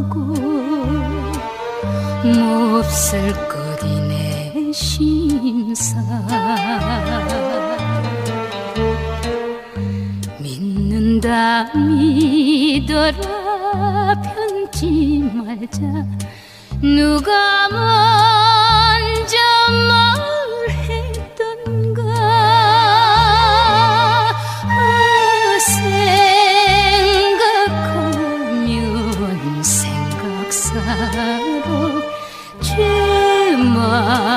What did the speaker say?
하고 몹쓸 것이 내 심사. 믿는다 믿어라 편지 말자. 누가 뭐 사로 죄만